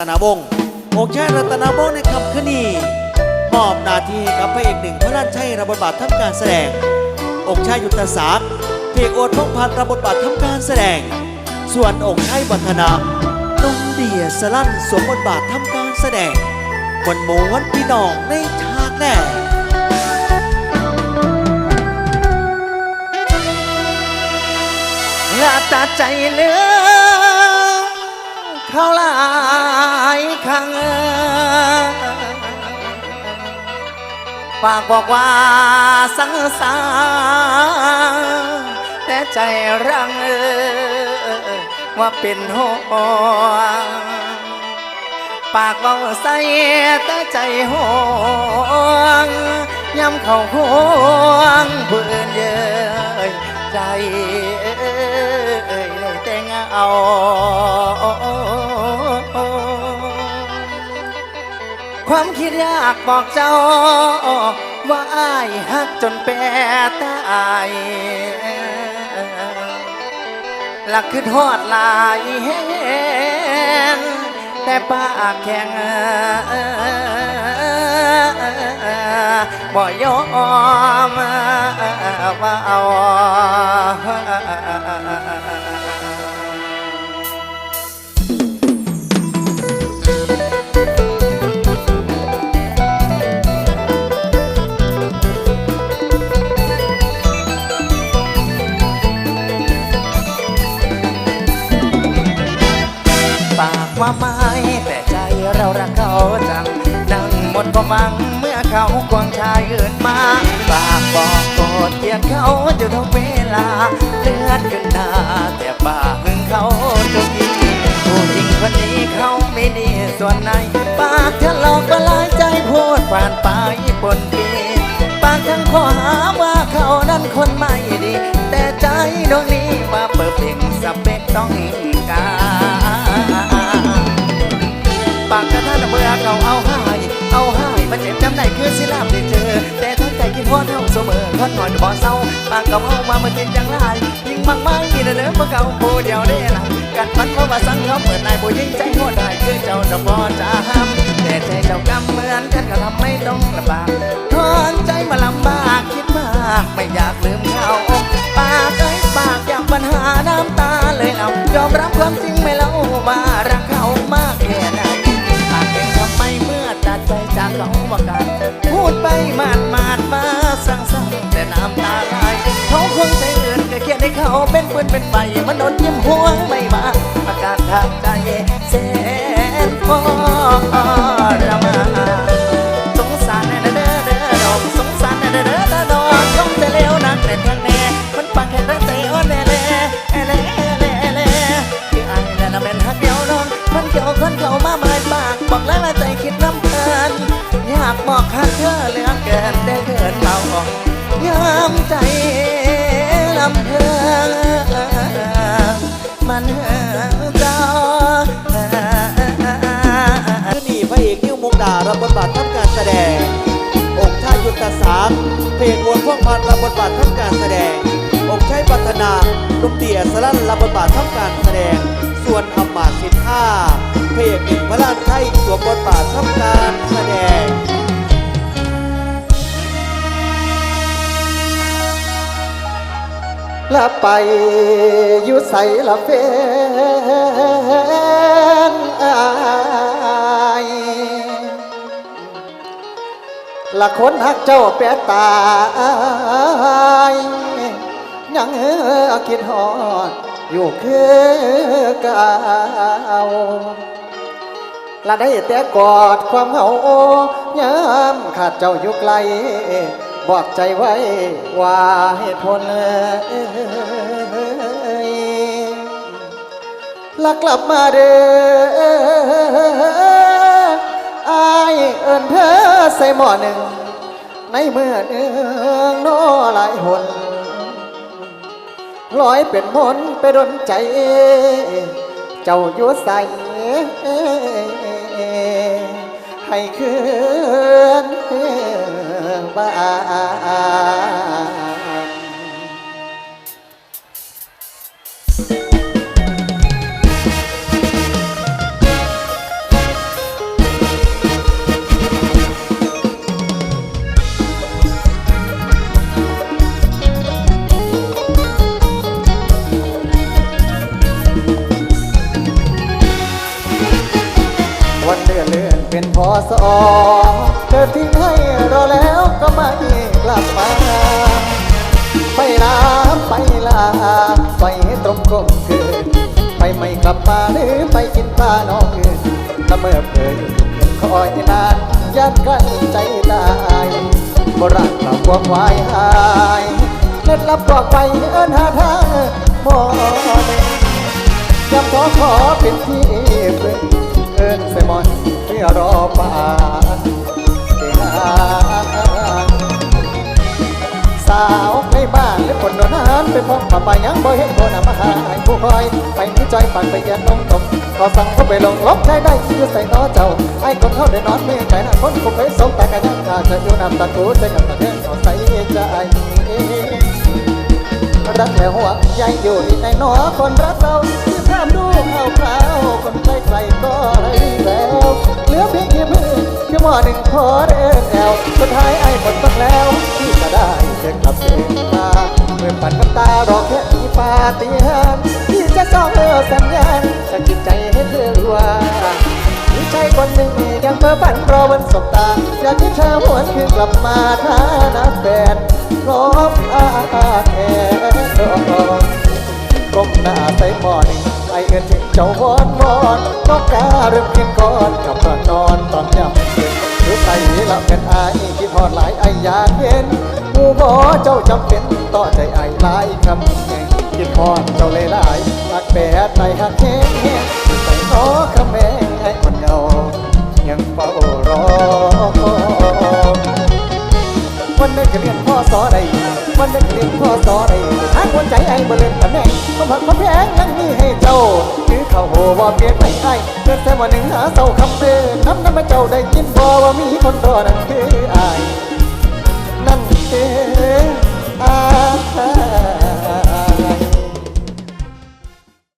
รัตนาวงองค์ชายรัตนาวงในคำคืนนี้มอบนาทีให้กับพระเอกหนึ่งพระล้านชัยรับบทบาททำการแสดง องค์ชายยุทธศักดิ์เพลงโอดพงพันธ์รับบทบาททำการแสดง ส่วนองค์ชายวัฒนานุ่มเดียสลั่นสวมบทบาททำการแสดงวันโมวันพี่น้องในฉากแรกละตาใจเลือ ปากบอกว่าสังสารแต่ใจรังเออว่าเป็นห่วงปากเบาใส่แต่ใจห่วงย้ำเขาห่วงเพื่อเย้ยใจเอ้ยแต่งเงา ความคิดอยากบอกเจ้า ว่าอายฮักจนแปรตายหลักคือทอดลายแห้งแต่ปากแข็งบ่ยอมว่าเอา ปากว่าไม่แต่ใจเรารักเขาจัง นั่งหมดความหวังเมื่อเขาควงชายอื่นมาปากบอกโกรธเกลียดเขาอยู่ทุกเวลาเลือดขึ้นหน้าแต่ปากหึงเขาทุกทีผู้หญิงคนนี้เขาไม่ดีส่วนไหน ปากทะเลาะก็ลายใจพูดผ่านไปปนปีปากทั้งข้อหาว่าเขานั้นคนไม่ดี แต่ใจดวงนี้มาเปิดเพลงสเปกต้อง ระทะเมื่อเขาเอาให้เอาให้มันเจ็บจำได้คือสิลาบได้เจอ แต่ทั้งใจคิดฮอดเท่าเสมอคนหน่อยบ่เศร้าปากกับเอามามันกินจังไรยิ่งมากมายนี่เด้อเมื่อเก่าผู้เดียวได้ละกัดฟันเพราะว่าสังเขาเปิดนายผู้หญิงใจโหดได้คือเจ้าดอกบ่จะห้ามแต่ใจเจ้ากำเหมือนกันก็ทำไม่ต้องลำบากทอนใจมาลำบากคิดมากไม่อยากลืมเขาปากเอ้ยปากอยากปัญหาน้ำตาเลยเอายอมรับความจริงไม่เล่าว่ารั เขาว่ากันพูดไปมาดมาดมาสั่งสั่งแต่น้ำตาไหลเขาคงใจอื่นก็เขียนให้เขาเป็นปืนเป็นไฟมันโดนยิ้มห่วงไม่มาอาการทางใจแสนพอระมาสงสารเด้อเด้อดอกสงสารเด้อเด้อดอกคงจะเลวนักแต่ทางแน่มันปากแค่รักใจอ่อนแน่แน่แน่แน่แน่แน่ไอ้แน่น่ะเป็นฮักเดียวน้องคนเกี่ยวคนเขามาเมินปากบอกแล้วละใจคิดน้ำเพลินอยากบอกฮักเธอเหลือเกินแต่เกินเบาออกยามใจลำเพลินมันเหินเจ้าคืนนี้พระเอกนิ้วมุกดารับบทบาททำการแสดง องค์ชายยุทธศักดิ์เพลงโอนพ่วกพันรับบทบาททำการแสดง องค์ชายปัฒนาลุงเตี่ยสลั่นรับบทบาททำการแสดง ส่วนอำมาตย์สิทธาเพลงหนึ่งพระลานไทยสวมบทบาททำการแสดง ละไปอยู่ใสละเฟนอายละคนหักเจ้าแปรตายยังเออคิดหอดอยู่คือเก่าละได้แต่กอดความเหงายามขาดเจ้าอยู่ไกล บอกใจไว้ว่าเหตุผลลักกลับมาเด้ออายเอินเธอใส่หม้อหนึ่ง ในเมื่อเนืองโนหลายหนลอยเป็นมนต์ไปดนใจ เจ้าอยู่ใส่ให้คืน องบ้านวันเดือนเลื่อนเป็นพอสอ อทิ้งให้รอแล้วก็ไม่กลับมา ไปลาไปลาไปตรงกลมเกินไปไม่กลับมาหรือไปกินปลาน้องเกินละเมื่อเกิดคอยนานยัดกันใจตายบราณกล่าวความวายหายเล็ดลับบอกไปเอินหาทางมอเด้ยังขอขอเป็นที่พึ่งเอินใส่หมอนเพื่อรอป่า สาวในบ้านหรือคนโดนหานไปพบมาไปยังบ่เห็นบ่นำมาหาให้ผู้คอย ไปนี่จอยปันไปเยียนนงตมขอสั่งเขาไปลงลบใจได้อยู่ใส่น้อเจ้าไอ้คนเขาได้นอนไม่ใจนะคนคงเคยสมแต่กันยังกาจะอยู่นำตะกูใจกับตะเทียนเขาใส่ใจรักและห่วใยอยู่ในหนอคนรักเราที่ภาพดูเข่าวคราวคนใกล้ไกลก็ไรแล้วเหลือเพียงที่มือ แค่หมอหนึ่งขอเดินแอวสุดท้ายไอ้หมดต้องแล้วที่จะได้เจอกลับเสียงตาเมื่อปันน้ำตารอแค่มีปาฏิหาริย์ที่จะจ้องเออสัญญาณจะจิตใจให้เธอรู้ว่ามีใจคนหนึ่งยังเพ้อฝันรอวันสบตาอยากให้เธอหวนคืนกลับมาท่านาแฟนพร้อมอาแทนก้มหน้าใส่หมอหนึ่งไอเอินถึงเจ้าวอนวอนต้องการเริ่มกินก่อนกับตอนนอนตอนยา ละเป็นไอคิดพอดหลายไออยากเห็นหมูหมอเจ้าจำเป็นต่อใจไอหลายคำแหงคิดพอดเจ้าเลยหลายหักแปดในหักแห้งแห้งใส่อค แม่งมันผักมันแพงนั่งมีให้เจ้าถือข้าวโหว่าเปลี่ยนไม่ได้เพื่อแต่ว่าหนึ่งหาเศร้าคำเดินน้ำน้ำมาเจ้าได้กินบอว่ามีคนรอนั่นคืออ้นั่นคืออาย